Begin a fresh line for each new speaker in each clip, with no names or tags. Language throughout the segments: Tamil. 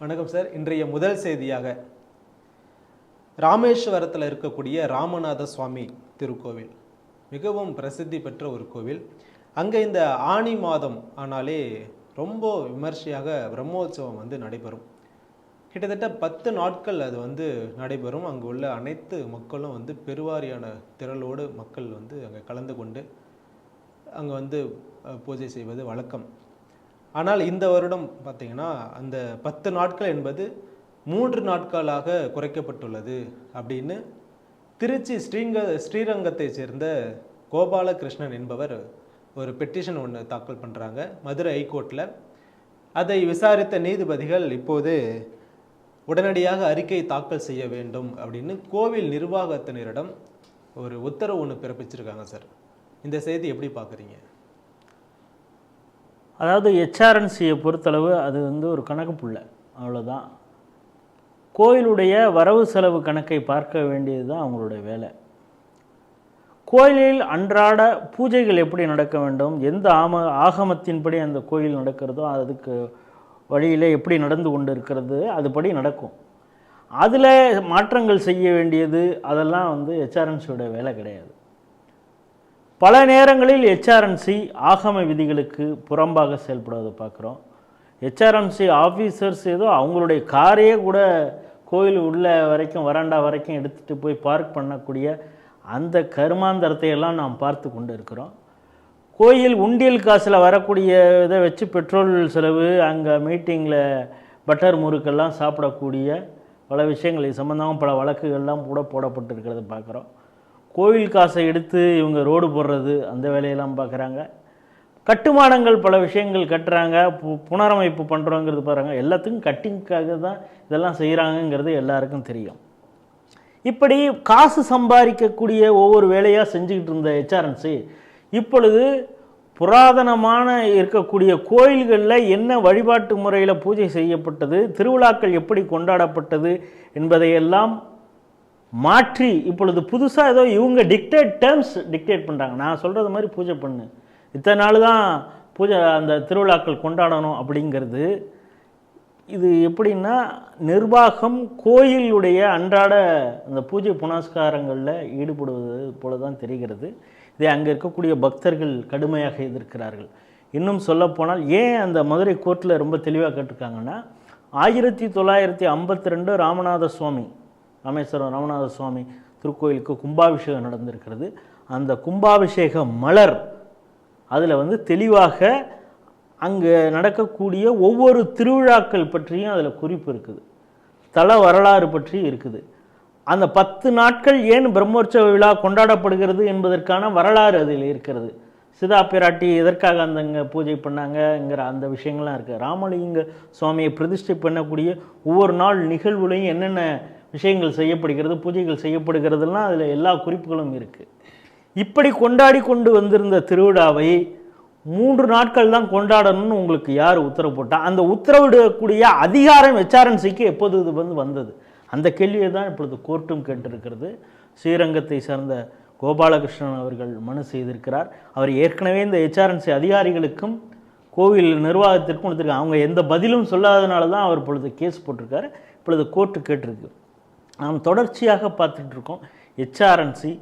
வணக்கம் சார். இன்றைய முதல் செய்தியாக ராமேஸ்வரத்தில் இருக்கக்கூடிய ராமநாத சுவாமி திருக்கோவில். மிகவும் பிரசித்தி பெற்ற ஒரு கோவில். அங்கே இந்த ஆனி மாதம் ஆனாலே ரொம்ப விமர்சையாக பிரம்மோற்சவம் வந்து நடைபெறும். கிட்டத்தட்ட பத்து நாட்கள் அது வந்து நடைபெறும். அங்கு உள்ள அனைத்து மக்களும் வந்து பெருவாரியான திரளோடு மக்கள் வந்து அங்கே கலந்து கொண்டு அங்கே வந்து பூஜை செய்வது வழக்கம். ஆனால் இந்த வருடம் பார்த்தீங்கன்னா அந்த பத்து நாட்கள் என்பது மூன்று நாட்களாக குறைக்கப்பட்டுள்ளது அப்படின்னு திருச்சி ஸ்ரீங்க ஸ்ரீரங்கத்தைச் சேர்ந்த கோபாலகிருஷ்ணன் என்பவர் ஒரு பெட்டிஷன் ஒன்று தாக்கல் பண்ணுறாங்க மதுரை ஹைகோர்ட்டில் அதை விசாரித்த நீதிபதிகள் இப்போது உடனடியாக அறிக்கை தாக்கல் செய்ய வேண்டும் அப்படின்னு கோவில் நிர்வாகத்தினரிடம் ஒரு உத்தரவு ஒன்று பிறப்பிச்சிருக்காங்க சார். இந்த செய்தி எப்படி பார்க்குறீங்க?
அதாவது ஹெச்ஆர்என்சியை பொறுத்தளவு அது வந்து ஒரு கணக்கு புள்ள அவ்வளோதான் கோயிலுடைய வரவு செலவு கணக்கை பார்க்க வேண்டியது தான் அவங்களுடைய வேலை. கோயிலில் அன்றாட பூஜைகள் எப்படி நடக்க வேண்டும்? எந்த ஆம ஆகமத்தின்படி அந்த கோயில் நடக்கிறதோ அதுக்கு வழியில் எப்படி நடந்து கொண்டு இருக்கிறது அதுபடி நடக்கும். அதில் மாற்றங்கள் செய்ய வேண்டியது அதெல்லாம் வந்து ஹெச்ஆர்என்சியோட வேலை கிடையாது. பல நேரங்களில் ஹெச்ஆர்என்சி ஆகம விதிகளுக்கு புறம்பாக செயல்படுவதை பார்க்குறோம். ஹெச்ஆர்என்சி ஆஃபீஸர்ஸ் ஏதோ அவங்களுடைய காரையே கூட கோயில் உள்ள வரைக்கும் வராண்டா வரைக்கும் எடுத்துகிட்டு போய் பார்க் பண்ணக்கூடிய அந்த கருமாந்தரத்தை எல்லாம் நாம் பார்த்து கொண்டு இருக்கிறோம். கோயில் உண்டியல் காசில் வரக்கூடிய இதை வச்சு பெட்ரோல் செலவு அங்கே மீட்டிங்கில் பட்டர் முறுக்கெல்லாம் சாப்பிடக்கூடிய பல விஷயங்கள் சம்மந்தமாக பல வழக்குகள்லாம் கூட போடப்பட்டிருக்கிறத பார்க்குறோம். கோவில் காசை எடுத்து இவங்க ரோடு போடுறது அந்த வேலையெல்லாம் பார்க்குறாங்க. கட்டுமானங்கள் பல விஷயங்கள் கட்டுறாங்க பு புனரமைப்பு பண்ணுறோங்கிறது பாருங்க எல்லாத்துக்கும் கட்டிங்க்காக தான் இதெல்லாம் செய்கிறாங்கங்கிறது எல்லாருக்கும் தெரியும். இப்படி காசு சம்பாதிக்கக்கூடிய ஒவ்வொரு வேலையாக செஞ்சுக்கிட்டு இருந்த ஹெச்ஆர்என்சி இப்பொழுது புராதனமான இருக்கக்கூடிய கோயில்களில் என்ன வழிபாட்டு முறையில் பூஜை செய்யப்பட்டது திருவிழாக்கள் எப்படி கொண்டாடப்பட்டது என்பதையெல்லாம் மாற்றி இப்பொழுது புதுசாக ஏதோ இவங்க டிக்டேட் டேர்ம்ஸ் டிக்டேட் பண்ணுறாங்க நான் சொல்கிறது மாதிரி பூஜை பண்ணு. இத்தனை நாள் தான் பூஜை அந்த திருவிழாக்கள் கொண்டாடணும் அப்படிங்கிறது. இது எப்படின்னா நிர்வாகம் கோயிலுடைய அன்றாட அந்த பூஜை புனஸ்காரங்களில் ஈடுபடுவது போல தான் தெரிகிறது. இதை அங்கே இருக்கக்கூடிய பக்தர்கள் கடுமையாக எதிர்க்கிறார்கள். இன்னும் சொல்லப்போனால் ஏன் அந்த மதுரை கோர்ட்டில் ரொம்ப தெளிவாக கேட்டிருக்காங்கன்னா ஆயிரத்தி தொள்ளாயிரத்தி ஐம்பத்தி ரெண்டு ராமநாத சுவாமி ராமேஸ்வரம் ராமநாத சுவாமி திருக்கோயிலுக்கு கும்பாபிஷேகம் நடந்திருக்கிறது. அந்த கும்பாபிஷேக மலர் அதில் வந்து தெளிவாக அங்கே நடக்கக்கூடிய ஒவ்வொரு திருவிழாக்கள் பற்றியும் அதில் குறிப்பு இருக்குது. தல வரலாறு பற்றி இருக்குது. அந்த பத்து நாட்கள் ஏன் பிரம்மோற்சவ விழா கொண்டாடப்படுகிறது என்பதற்கான வரலாறு அதில் இருக்கிறது. சிதா பிராட்டி எதற்காக அந்தங்க பூஜை பண்ணாங்கங்கிற அந்த விஷயங்கள்லாம் இருக்குது ராமலிங்க சுவாமியை பிரதிஷ்டை பண்ணக்கூடிய ஒவ்வொரு நாள் நிகழ்வுலையும் என்னென்ன விஷயங்கள் செய்யப்படுகிறது பூஜைகள் செய்யப்படுகிறதுலாம் அதில் எல்லா குறிப்புகளும் இருக்குது இப்படி கொண்டாடி கொண்டு வந்திருந்த திருவிழாவை மூன்று நாட்கள் தான் கொண்டாடணும்னு உங்களுக்கு யார் உத்தரவு போட்டா அந்த உத்தரவிடக்கூடிய அதிகாரம் ஹெச்ஆர்என்சிக்கு எப்போது இது வந்து வந்தது? அந்த கேள்வியை தான் இப்பொழுது கோர்ட்டும் கேட்டிருக்கிறது. ஸ்ரீரங்கத்தை சார்ந்த கோபாலகிருஷ்ணன் அவர்கள் மனு செய்திருக்கிறார். அவர் ஏற்கனவே இந்த ஹெச்ஆர்என்சி அதிகாரிகளுக்கும் கோவில் நிர்வாகத்திற்கும் கொடுத்துருக்காங்க. அவங்க எந்த பதிலும் சொல்லாதனால தான் அவர் இப்பொழுது கேஸ் போட்டிருக்காரு. இப்பொழுது கோர்ட்டு கேட்டிருக்கு. நாம் தொடர்ச்சியாக பார்த்துட்ருக்கோம் ஹெச்ஆர்என்சி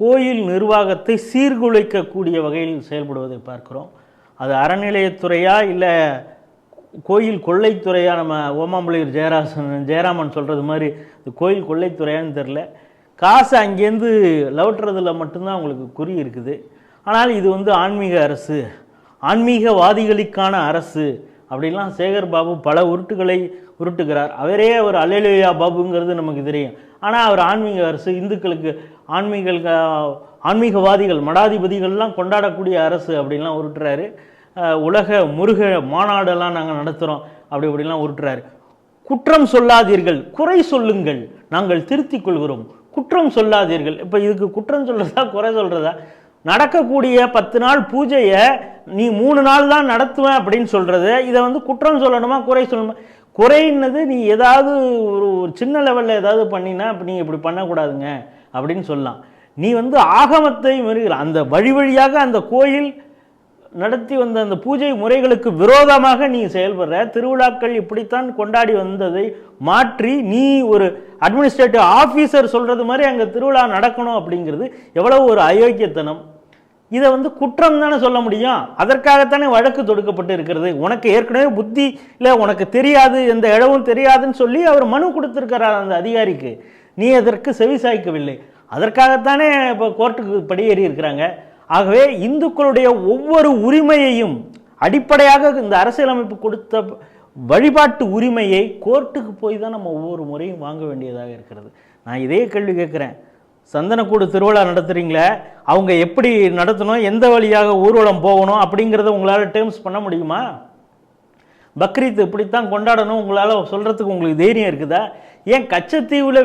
கோயில் நிர்வாகத்தை சீர்குலைக்கக்கூடிய வகையில் செயல்படுவதை பார்க்குறோம். அது அறநிலையத்துறையா இல்லை கோயில் கொள்ளைத்துறையா? நம்ம ஓமாம்புலியூர் ஜெயராசன் ஜெயராமன் சொல்கிறது மாதிரி கோயில் கொள்ளைத்துறையான்னு தெரில காசு அங்கேருந்து லவட்டுறதுல மட்டும்தான் அவங்களுக்கு குறி இருக்குது. ஆனால் இது வந்து ஆன்மீக அரசு. ஆன்மீகவாதிகளுக்கான அரசு. அப்படிலாம் சேகர் பாபு பல உருட்டுகளை உருட்டுகிறார். அவரே அவர் அலேலுயா பாபுங்கிறது நமக்கு தெரியும். ஆனால் அவர் ஆன்மீக அரசு இந்துக்களுக்கு ஆன்மீக ஆன்மீகவாதிகள் மடாதிபதிகள்லாம் கொண்டாடக்கூடிய அரசு அப்படின்லாம் உருட்டுறாரு. உலக முருக மாநாடெல்லாம் நாங்கள் நடத்துகிறோம் அப்படி இப்படிலாம் உருட்டுறாரு. குற்றம் சொல்லாதீர்கள் குறை சொல்லுங்கள் நாங்கள் திருத்திக் கொள்கிறோம். குற்றம் சொல்லாதீர்கள். இப்போ இதுக்கு குற்றம் சொல்கிறதா குறை சொல்கிறதா நடக்கக்கூடிய பத்து நாள் பூஜையை நீ மூணு நாள் தான் நடத்துவேன் அப்படின்னு சொல்கிறது இதை வந்து குற்றம் சொல்லணுமா குறை சொல்லணுமா? குறைன்னது நீ ஏதாவது ஒரு ஒரு சின்ன லெவலில் ஏதாவது பண்ணினா இப்போ நீங்கள் இப்படி பண்ணக்கூடாதுங்க அப்படின்னு சொல்லலாம். நீ வந்து ஆகமத்தை மீறுகிற அந்த வழி வழியாக அந்த கோயில் நடத்தி வந்த அந்த பூஜை முறைகளுக்கு விரோதமாக நீ செயல்படுற. திருவிழாக்கள் இப்படித்தான் கொண்டாடி வந்ததை மாற்றி நீ ஒரு அட்மினிஸ்ட்ரேட்டிவ் ஆஃபீஸர் சொல்கிறது மாதிரி அங்கே திருவிழா நடக்கணும் அப்படிங்கிறது எவ்வளோ ஒரு அயோக்கியத்தனம். இதை வந்து குற்றம் தானே சொல்ல முடியும்? அதற்காகத்தானே வழக்கு தொடுக்கப்பட்டு இருக்கிறது? உனக்கு ஏற்கனவே புத்தி இல்லை உனக்கு தெரியாது எந்த இழவும் தெரியாதுன்னு சொல்லி அவர் மனு கொடுத்துருக்கிறார் அந்த அதிகாரிக்கு. நீ அதற்கு செவிசாய்க்கவில்லை அதற்காகத்தானே இப்போ கோர்ட்டுக்கு படியேறி இருக்கிறாங்க. ஆகவே இந்துக்களுடைய ஒவ்வொரு உரிமையையும் அடிப்படையாக இந்த அரசியலமைப்பு கொடுத்த வழிபாட்டு உரிமையை கோர்ட்டுக்கு போய் தான் நம்ம ஒவ்வொரு முறையும் வாங்க வேண்டியதாக இருக்கிறது. நான் இதே கேள்வி கேட்குறேன். சந்தனக்கூடு திருவிழா நடத்துகிறீங்களே அவங்க எப்படி நடத்தணும் எந்த வழியாக ஊர்வலம் போகணும் அப்படிங்கிறத உங்களால் டேர்ம்ஸ் பண்ண முடியுமா? பக்ரீத் இப்படித்தான் கொண்டாடணும் உங்களால் சொல்கிறதுக்கு உங்களுக்கு தைரியம் இருக்குதா? ஏன் கச்சத்தீவில்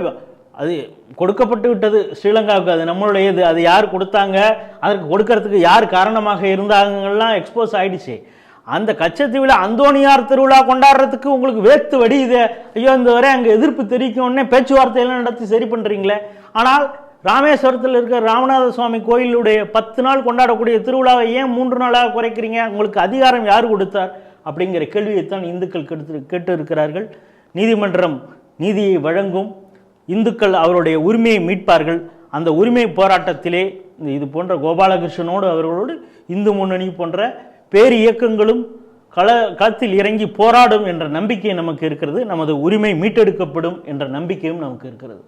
அது கொடுக்கப்பட்டு விட்டது ஸ்ரீலங்காவுக்கு அது நம்மளுடைய இது அது யார் கொடுத்தாங்க அதற்கு கொடுக்கறதுக்கு யார் காரணமாக இருந்தாங்கலாம் எக்ஸ்போஸ் ஆகிடுச்சு அந்த கச்சத்தீவில் அந்தோணியார் திருவிழா கொண்டாடுறதுக்கு உங்களுக்கு வேத்து வடியுது. ஐயோ இந்த வரை அங்கே எதிர்ப்பு தெரிவிக்கணுன்னே பேச்சுவார்த்தையெல்லாம் நடத்தி சரி பண்ணுறீங்களே ஆனால் ராமேஸ்வரத்தில் இருக்கிற ராமநாத சுவாமி கோயிலுடைய பத்து நாள் கொண்டாடக்கூடிய திருவிழாவை ஏன் மூன்று நாளாக குறைக்கிறீங்க? உங்களுக்கு அதிகாரம் யார் கொடுத்தார்? அப்படிங்கிற கேள்வியைத்தான் இந்துக்கள் கெடுத்து கேட்டு இருக்கிறார்கள் நீதிமன்றம் நீதியை வழங்கும். இந்துக்கள் அவருடைய உரிமையை மீட்பார்கள். அந்த உரிமை போராட்டத்திலே இந்த இது போன்ற கோபாலகிருஷ்ணனோடு அவர்களோடு இந்து முன்னணி போன்ற பேர் இயக்கங்களும் கள களத்தில் இறங்கி போராடும் என்ற நம்பிக்கை நமக்கு இருக்கிறது. நமது உரிமை மீட்டெடுக்கப்படும் என்ற நம்பிக்கையும் நமக்கு இருக்கிறது.